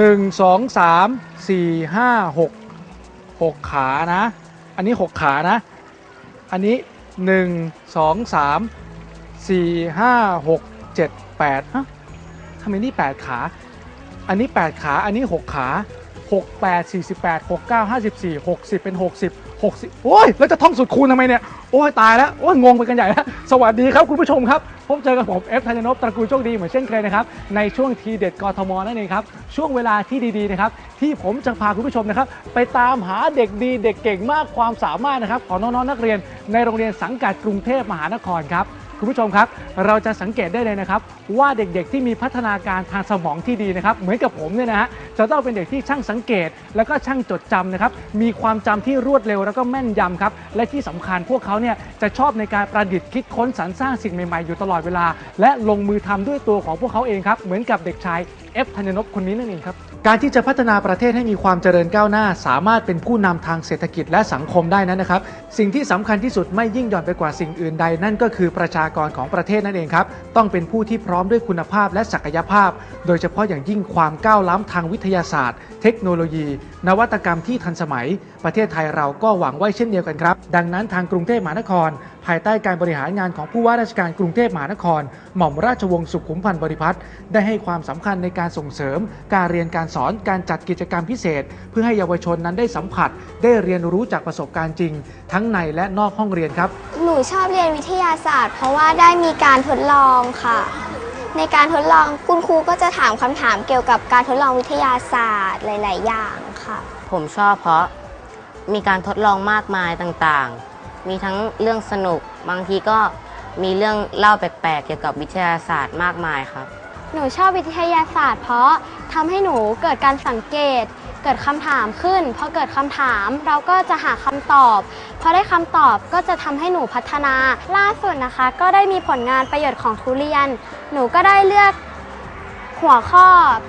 หนึ่งสองสามสี่ห้าหกหกขานะ อันนี้หกขานะ อันนี้หนึ่งสองสามสี่ห้าหกเจ็ดแปดฮะทำไมนี่แปดขา อันนี้แปดขา อันนี้หกขา 6 8 48 6 9 54 60 เป็น 60 60 โอ้ย แล้วจะท่องสุดคูณทำไมเนี่ย โอ้ย ตายแล้ว โอ้ย งงไปกันใหญ่แล้ว สวัสดีครับคุณผู้ชมครับ พบเจอกับผมเอฟธัญนพตระกูลโชคดีเหมือนเช่นเคยนะครับ ในช่วงทีเด็ดกทมนั่นเองครับ ช่วงเวลาที่ดีๆนะครับ ที่ผมจะพาคุณผู้ชมนะครับ ไปตามหาเด็กดีเด็กเก่งมากความสามารถนะครับของน้องๆนักเรียนในโรงเรียนสังกัดกรุงเทพมหานครครับ คุณผู้ชมครับ เราจะสังเกตได้เลยนะครับ ว่าเด็กๆที่มีพัฒนาการทางสมองที่ดีนะครับ เหมือนกับผมเนี่ยนะฮะจะต้องเป็นเด็กที่ช่างสังเกต แล้วก็ช่างจดจำนะครับมีความจำที่รวดเร็วแล้วก็แม่นยำครับและที่สำคัญพวกเขาเนี่ยจะชอบในการประดิษฐ์คิดค้นสรรสร้างสิ่งใหม่ๆ อยู่ตลอดเวลา และลงมือทำด้วยตัวของพวกเขาเองครับเหมือนกับเด็กชายเอฟธัญนพคนนี้นั่นเองครับ การที่จะพัฒนาประเทศให้มีความเจริญก้าวหน้า สามารถเป็นผู้นำทางเศรษฐกิจและสังคมได้นั้นนะครับ สิ่งที่สำคัญที่สุดไม่ยิ่งหย่อนไปกว่าสิ่งอื่นใด นั่นก็คือประชากรของประเทศนั่นเองครับ ต้องเป็นผู้ที่พร้อมด้วยคุณภาพและศักยภาพ โดยเฉพาะอย่างยิ่งความก้าวล้ำทางวิทยาศาสตร์ เทคโนโลยี นวัตกรรมที่ทันสมัย ประเทศไทยเราก็หวังไว้เช่นเดียวกันครับ ดังนั้นทางกรุงเทพมหานคร ภายใต้การบริหารงานของผู้ว่าราชการกรุงเทพมหานคร หม่อมราชวงศ์สุขุมพันธ์บริพัตรได้ให้ความสำคัญในการส่งเสริม การเรียนการสอนการจัดกิจกรรมพิเศษ เพื่อให้เยาวชนนั้นได้สัมผัส ได้เรียนรู้จากประสบการณ์จริง ทั้งในและนอกห้องเรียนครับ หนูชอบเรียนวิทยาศาสตร์ เพราะว่าได้มีการทดลองค่ะ ในการทดลองคุณครูก็จะถามคำถามเกี่ยวกับการทดลองวิทยาศาสตร์หลาย ๆ อย่างค่ะ ผมชอบเพราะมีการทดลองมากมายต่างๆ มีทั้งเรื่องสนุก บางทีก็มีเรื่องเล่าแปลกๆ เกี่ยวกับวิทยาศาสตร์มากมายครับ หนูชอบวิทยาศาสตร์ เพราะทำให้หนูเกิดการสังเกต เกิดคำถามขึ้นพอเกิดคำถามเราก็จะหาคำตอบพอได้คำตอบก็จะทำให้หนูพัฒนาล่าสุดนะคะ ก็ได้มีผลงานประโยชน์ของทุเรียน หนูก็ได้เลือกหัวข้อ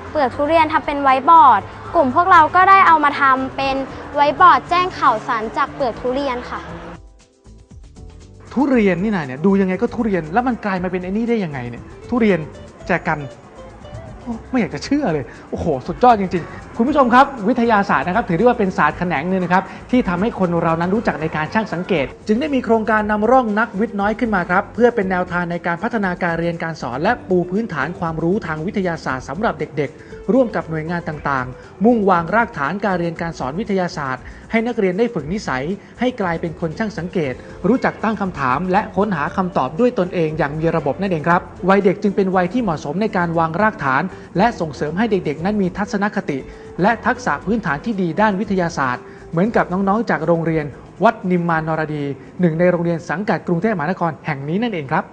เปลือกทุเรียนทำเป็นไวบอร์ด กลุ่มพวกเราก็ได้เอามาทำเป็นไวบอร์ดแจ้งข่าวสารจากเปลือกทุเรียนค่ะ ทุเรียนนี่นายเนี่ยดูยังไงก็ทุเรียนแล้วมันกลายมาเป็นไอ้นี่ได้ยังไงเนี่ยทุเรียนแจกัน ไม่อยากจะเชื่อเลย โอ้โห สุดยอดจริง ๆ คุณผู้ชมครับ วิทยาศาสตร์นะครับ ถือได้ว่าเป็นศาสตร์แขนงหนึ่งนะครับ ที่ทำให้คนเรานั้นรู้จักในการช่างสังเกต จึงได้มีโครงการนำร่องนักวิทย์น้อยขึ้นมาครับ เพื่อเป็นแนวทางในการพัฒนาการเรียนการสอน และปูพื้นฐานความรู้ทางวิทยาศาสตร์สำหรับเด็ก ๆร่วมกับหน่วยงานต่างๆ มุ่งวางรากฐานการเรียนการสอนวิทยาศาสตร์ ให้นักเรียนได้ฝึกนิสัย ให้กลายเป็นคนช่างสังเกต รู้จักตั้งคำถาม และค้นหาคำตอบด้วยตนเองอย่างมีระบบนั่นเองครับ วัยเด็กจึงเป็นวัยที่เหมาะสมในการวางรากฐานและส่งเสริมให้เด็กๆ นั้นมีทัศนคติ และทักษะพื้นฐานที่ดีด้านวิทยาศาสตร์ เหมือนกับน้องๆ จากโรงเรียน วัดนิมมานนรดีหนึ่งในโรงเรียนสังกัดกรุงเทพมหานครแห่งนี้นั่นเองครับ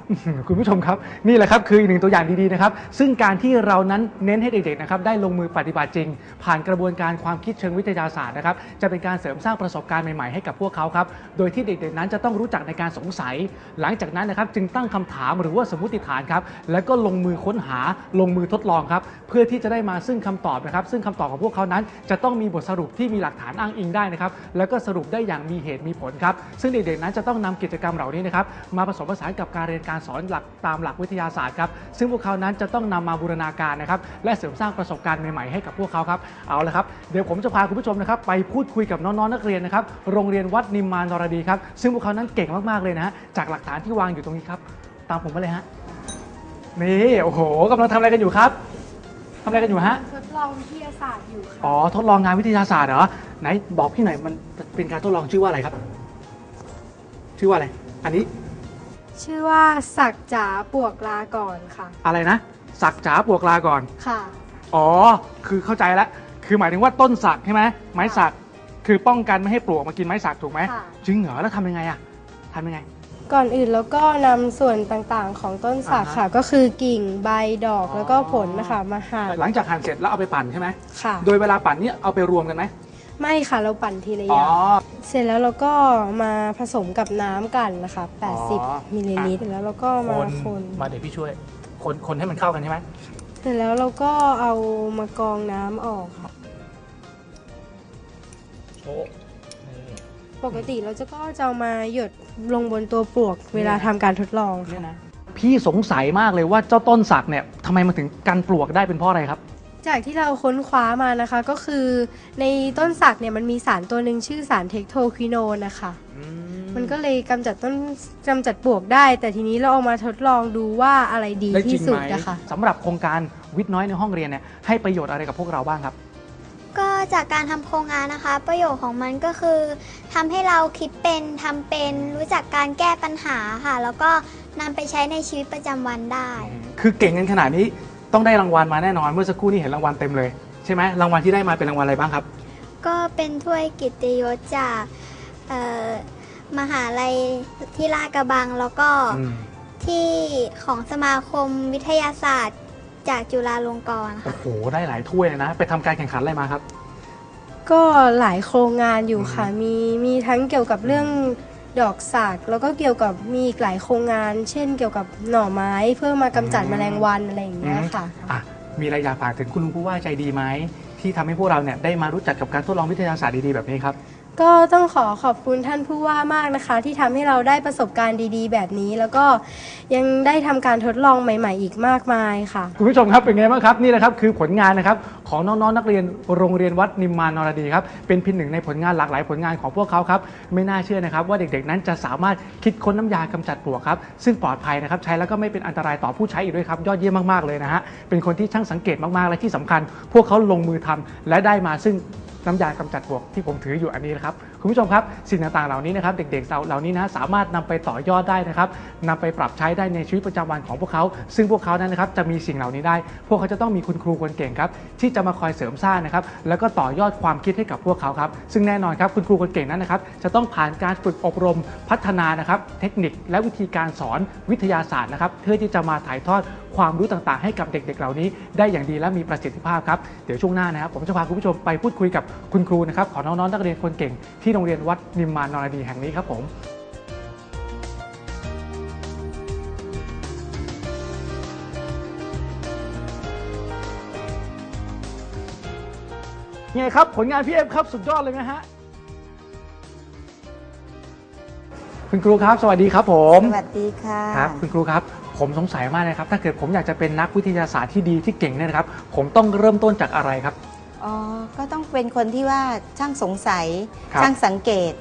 คุณผู้ชมครับ นี่แหละครับคืออีกหนึ่งตัวอย่างดีๆนะครับ ซึ่งการที่เรานั้นเน้นให้เด็กๆนะครับได้ลงมือปฏิบัติจริง ผ่านกระบวนการความคิดเชิงวิทยาศาสตร์นะครับจะเป็นการเสริมสร้างประสบการณ์ใหม่ๆให้กับพวกเขาครับโดยที่เด็กๆนั้นจะต้องรู้จักในการสงสัย หลังจากนั้นนะครับจึงตั้งคำถามหรือว่าสมมติฐานครับแล้วก็ลงมือค้นหาลงมือทดลองครับเพื่อที่จะได้มาซึ่งคำตอบนะครับซึ่งคำตอบของพวกเขานั้น จะต้องมีบทสรุปที่มีหลักฐานอ้างอิงได้นะครับแล้วก็สรุปได้อย่างมีเหตุมีผลครับ ซึ่งเด็กๆนั้นจะต้องนำกิจกรรมเหล่านี้นะครับมาผสมผสานกับการเรียนการสอนหลักตามหลักวิทยาศาสตร์ครับซึ่งพวกเขานั้นจะต้องนำมาบูรณาการนะครับและเสริมสร้างประสบการณ์ใหม่ๆให้กับพวกเขาครับเอาละครับเดี๋ยวผมจะพาคุณผู้ชมนะครับไปพูดคุยกับน้องๆนักเรียนนะครับโรงเรียนวัดนิมมานนรดีครับซึ่งพวกเขานั้นเก่งมากๆเลยนะฮะจากหลักฐานที่วางอยู่ตรงนี้ครับตามผมมาเลยฮะนี่โอ้โหกำลังทำอะไรกันอยู่ครับทำอะไรกันอยู่ฮะ ลองวิทยาศาสตร์อยู่ค่ะอ๋อ ทดลองงานวิทยาศาสตร์เหรอ ไหนบอกพี่หน่อยมันเป็นการทดลองชื่อว่าอะไรครับ ชื่อว่าอะไร อันนี้ชื่อว่าศักดิ์จ๋าปวกลาก่อนค่ะ อะไรนะ สักจ๋าปวกลาก่อน ค่ะ อ๋อ คือเข้าใจแล้วคือหมายถึงว่าต้นสักใช่ไหมไม้สัก คือป้องกันไม่ให้ปลวกมากินไม้สักถูกไหมค่ะ จริงเหรอแล้วทำยังไงอะ ทำยังไง ก่อนอื่นแล้วก็นำส่วนต่างๆ ของต้นสักอ่าฮะ ค่ะ ก็คือกิ่งใบดอกอ๋อแล้วก็ผลนะคะมาหั่นหลังจากหั่นเสร็จแล้วเอาไปปั่นใช่ไหมค่ะ โดยเวลาปั่นเนี่ยเอาไปรวมกันไหมไม่ค่ะเราปั่นทีละออ๋อ ย่างเสร็จแล้วเราก็มาผสมกับน้ำกันนะคะ อ๋อ80มิลลิลิตรแล้วเราก็มาคนมาเดี๋ยวพี่ช่วย คนคนให้มันเข้ากันใช่ไหมเสร็จแล้วเราก็เอามากรองน้ำออกค่ะโชว์นี่ ปกติเราจะก็จะเอามาหยดลงบนตัวปลวกเวลาทำการทดลองค่ะเนี่ยนะพี่สงสัยมากเลยว่าเจ้าต้นสักเนี่ยทำไมมันถึงกันปลวกได้เป็นเพราะอะไรครับ จากที่เราค้นคว้ามานะคะก็คือในต้นสักเนี่ยมันมีสารตัวหนึ่งชื่อสารเทคโทควิโนนนะคะ มันก็เลยกำจัดต้นกำจัดปลวกได้ แต่ทีนี้เราเอามาทดลองดูว่าอะไรดีได้จริที่งสุไหดมนะคะ สำหรับโครงการวิทย์น้อยในห้องเรียนเนี่ยให้ประโยชน์อะไรกับพวกเราบ้างครับก็ จากการทำโครงงานนะคะ ประโยชน์ของมันก็คือทำให้เราคิดเป็นทำเป็น รู้จักการแก้ปัญหาค่ะ แล้วก็นำไปใช้ในชีวิตประจำวันได้ คือเก่งกันขนาดนี้ต้องได้รางวัลมาแน่นอนเมื่อสักครู่นี้เห็นรางวัลเต็มเลยใช่ไหมรางวัลที่ได้มาเป็นรางวัลอะไรบ้างครับ ก็เป็นถ้วยกิตติยศจากเอ่อมหาลัยที่ลาดกระบังแล้วก็อืมที่ของสมาคมวิทยาศาสตร์จากจุฬาลงกรณ์ค่ะ โอ้โห ได้หลายถ้วยเลยนะ ไปทำการแข่งขันอะไรมาครับ ก็หลายโครงงานอยู่ค่ะ มีมีทั้งเกี่ยวกับเรื่องดอกสักแล้วก็เกี่ยวกับมีอีกหลายโครงงาน เช่น เกี่ยวกับหน่อไม้เพื่อมากำจัดอืมแมลงวันอะไรอย่างเงี้ยค่ะ อะมีอะไรอยากฝากถึงคุณลุงผู้ว่าใจดีไหมที่ทำให้พวกเราเนี่ยได้มารู้จักกับการทดลองวิทยาศาสตร์ดีๆแบบนี้ครับ ก็ต้องขอขอบคุณท่านผู้ว่ามากนะคะ ที่ทำให้เราได้ประสบการณ์ดีๆ แบบนี้ แล้วก็ยังได้ทำการทดลองใหม่ ๆ อีกมากมายค่ะ คุณผู้ชมครับเป็นไงบ้างครับนี่แหละครับคือผลงานนะครับ ของน้องๆนักเรียนโรงเรียนวัดนิมมานนรดีครับเป็นเพียงหนึ่งในผลงานหลากหลายผลงานของพวกเขาครับไม่น่าเชื่อนะครับว่าเด็กๆนั้นจะสามารถคิดค้นน้ำยากำจัดปลวกครับซึ่งปลอดภัยนะครับใช้แล้วก็ไม่เป็นอันตรายต่อผู้ใช้อีกด้วยครับยอดเยี่ยมมากๆเลยนะฮะเป็นคนที่ช่างสังเกตมากๆและที่สำคัญ พวกเขาลงมือทำและได้มาซึ่งน้ำยากำจัดปลวกที่ผมถืออยู่อันนี้นะครับ คุณผู้ชมครับสิ่งต่างๆเหล่านี้นะครับเด็กๆเหล่านี้นะสามารถนำไปต่อยอดได้นะครับนำไปปรับใช้ได้ในชีวิตประจำวันของพวกเขา ซึ่งพวกเขานั้นนะครับจะมีสิ่งเหล่านี้ได้ พวกเขาจะต้องมีคุณครูคนเก่งครับที่จะมาคอยเสริมสร้างนะครับแล้วก็ต่อยอดความคิดให้กับพวกเขาครับซึ่งแน่นอนครับคุณครูคนเก่งนั้นนะครับจะต้องผ่านการฝึกอบรมพัฒนานะครับเทคนิคและวิธีการสอนวิทยาศาสตร์นะครับเพื่อที่จะมาถ่ายทอด ความรู้ต่างๆ ให้กับเด็กๆ เหล่านี้ ได้อย่างดีและมีประสิทธิภาพครับ เดี๋ยวช่วงหน้านะครับผมจะพาคุณผู้ชมไปพูดคุยกับคุณครูนะครับของน้องๆนักเรียนคนเก่งที่โรงเรียนวัดนิมมานนรดีแห่งนี้ครับผมไงครับผลงานพี่เอฟครับสุดยอดเลยนะฮะคุณครูครับ สวัสดีครับผม สวัสดีค่ะ ครับ คุณครูครับ ผมสงสัยมากเลยครับ ถ้าเกิดผมอยากจะเป็นนักวิทยาศาสตร์ที่ดีที่เก่งเนี่ยนะครับ ผมต้องเริ่มต้นจากอะไรครับ อ๋อ ก็ต้องเป็นคนที่ว่าช่างสงสัย ครับช่างสังเกต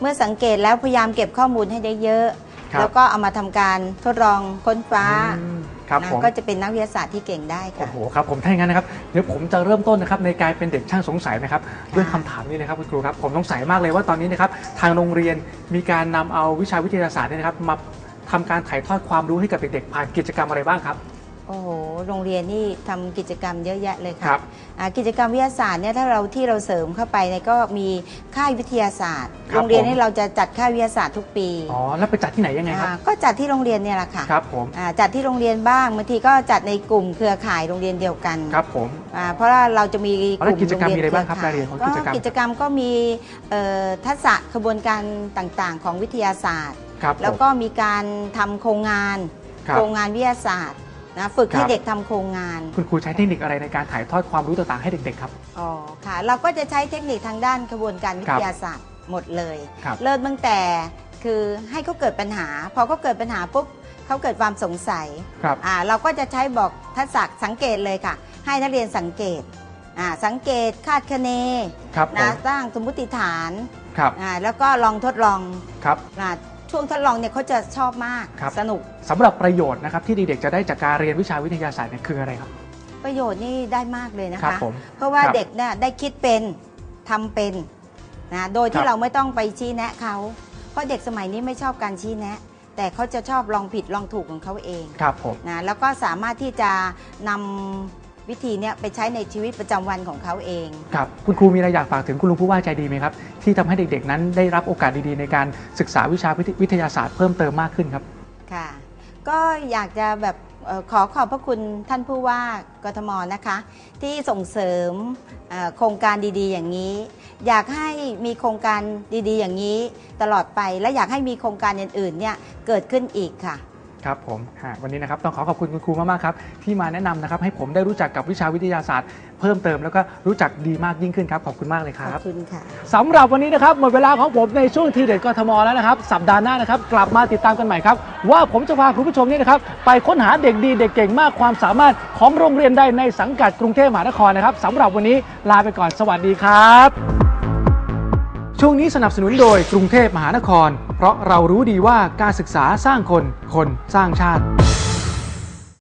เมื่อสังเกตแล้วพยายามเก็บข้อมูลให้ได้เยอะ ครับ แล้วก็เอามาทำการทดลองค้นฟ้าอืมครับนะผม ก็จะเป็นนักวิทยาศาสตร์ที่เก่งได้โอ้ค่ะ โหครับผมถ้าอย่างนั้นนะครับเดี๋ยวผมจะเริ่มต้นนะครับในการเป็นเด็กช่างสงสัยนะครับด้วยคำถามนี้นะครับคุณครูครับผมสงสัยมากเลยว่าตอนนี้นะครับทางโรงเรียนมีการนำเอาวิชาวิทยาศาสตร์เนี่ยนะครับมา ทำการถ่ายทอดความรู้ให้กับเด็กๆผ่านกิจกรรมอะไรบ้างครับ โอ้โห โรงเรียนนี่ทำกิจกรรมเยอะแยะเลยคค่ะรับอ่ากิจกรรมวิทยาศาสตร์เนี่ยถ้าเราที่เราเสริมเข้าไปเนี่ยก็มีค่ายวิทยาศาสตร์ ครับโรงเรียนผม นี่เราจะจัดค่ายวิทยาศาสตร์ทุกปีอ๋อแล้วไปจัดที่ไหนยังไงครับอ่าก็จัดที่โรงเรียนเนี่ยแหละค่ะครับผมอ่าจัดที่โรงเรียนบ้างบางทีก็จัดในกลุ่มเครือข่ายโรงเรียนเดียวกันครับผม อ่าเพราะว่าเราจะมีอ๋อแล้วกิจกรรมมีอะไรบ้างครับโยนรายละเอียดของกิจกรรม กิจกรรมก็มีเอ่อทักษะกระบวนการต่างๆ ของวิทยาศาสตร์ ครับผมแล้วก็มีการทำโครงงาน ครับ โครงงานวิทยาศาสตร์นะฝึกให้ครับเด็กทำโครงงาน คุณครูใช้เทคนิคอะไรในการถ่ายทอดความรู้ต่างๆให้เด็กๆครับ อ๋อค่ะ เราก็จะใช้เทคนิคทางด้านกระบวนการวิทยาศาสตร์หมดเลย ครับ เริ่มตั้งแต่คือให้เขาเกิดปัญหา พอเขาเกิดปัญหาปุ๊บเขาเกิดความสงสัยครับ อ่าเราก็จะใช้บอกทักษะสังเกตเลยค่ะ ให้นักเรียนสังเกตอ่าสังเกตคาดคะเนครับผนะมสร้างสมมติฐานครับอ่าแล้วก็ลองทดลองครับ อ่า ช่วงทดลองเนี่ยเขาจะชอบมากครับ สนุก สำหรับประโยชน์นะครับที่เด็กๆจะได้จากการเรียนวิชาวิทยาศาสตร์เนี่ยคืออะไรครับ ประโยชน์นี่ได้มากเลยนะครัคะบผมเพราะว่าครับเด็กเนี่ยได้คิดเป็นทำเป็นนะโดยคที่รับ เราไม่ต้องไปชี้แนะเขาเพราะเด็กสมัยนี้ไม่ชอบการชี้แนะ แต่เขาจะชอบลองผิดลองถูกของเขาเองครับผม นะแล้วก็สามารถที่จะนำ วิธีเนี้ยไปใช้ในชีวิตประจำวันของเขาเอง ครับคุณครูมีอะไรอยากฝากถึงคุณลุงผู้ว่าใจดีไหมครับ ที่ทำให้เด็กๆ นั้นได้รับโอกาสดีๆ ในการศึกษาวิชาวิทยาศาสตร์เพิ่มเติมมากขึ้นครับ ค่ะ ก็อยากจะแบบเอ่อขอขอบพระคุณท่านผู้ว่ากทมนะคะ ที่ส่งเสริมเอ่อโครงการดีๆ อย่างนี้ อยากให้มีโครงการดีๆ อย่างนี้ ตลอดไปและอยากให้มีโครงการอื่นๆเนี่ยเกิดขึ้นอีกค่ะ ครับผมฮะวันนี้นะครับต้องขอขอบคุณคุณครูมากๆครับที่มาแนะนำนะครับให้ผมได้รู้จักกับวิชาวิทยาศาสตร์ เพิ่มเติมแล้วก็รู้จักดีมากยิ่งขึ้นครับขอบคุณมากเลยคขรัอบบคุณค่ะสำหรับวันนี้นะครับหมดเวลาของผมในช่วงทีเด็ดกทมแล้วนะครับ สัปดาห์หน้านะครับกลับมาติดตามกันใหม่ครับว่าผมจะพาคุณผู้ชมเนี่ยนะครับไปค้นหาเด็กดีเด็กเก่งมากความสามารถของโรงเรียนใดในสังกัดกรุงเทพมหานครนะครับสำหรับวันนี้ลาไปก่อนสวัสดีครับ ช่วงนี้สนับสนุนโดยกรุงเทพมหานคร เพราะเรารู้ดีว่าการศึกษาสร้างคน คนสร้างชาติ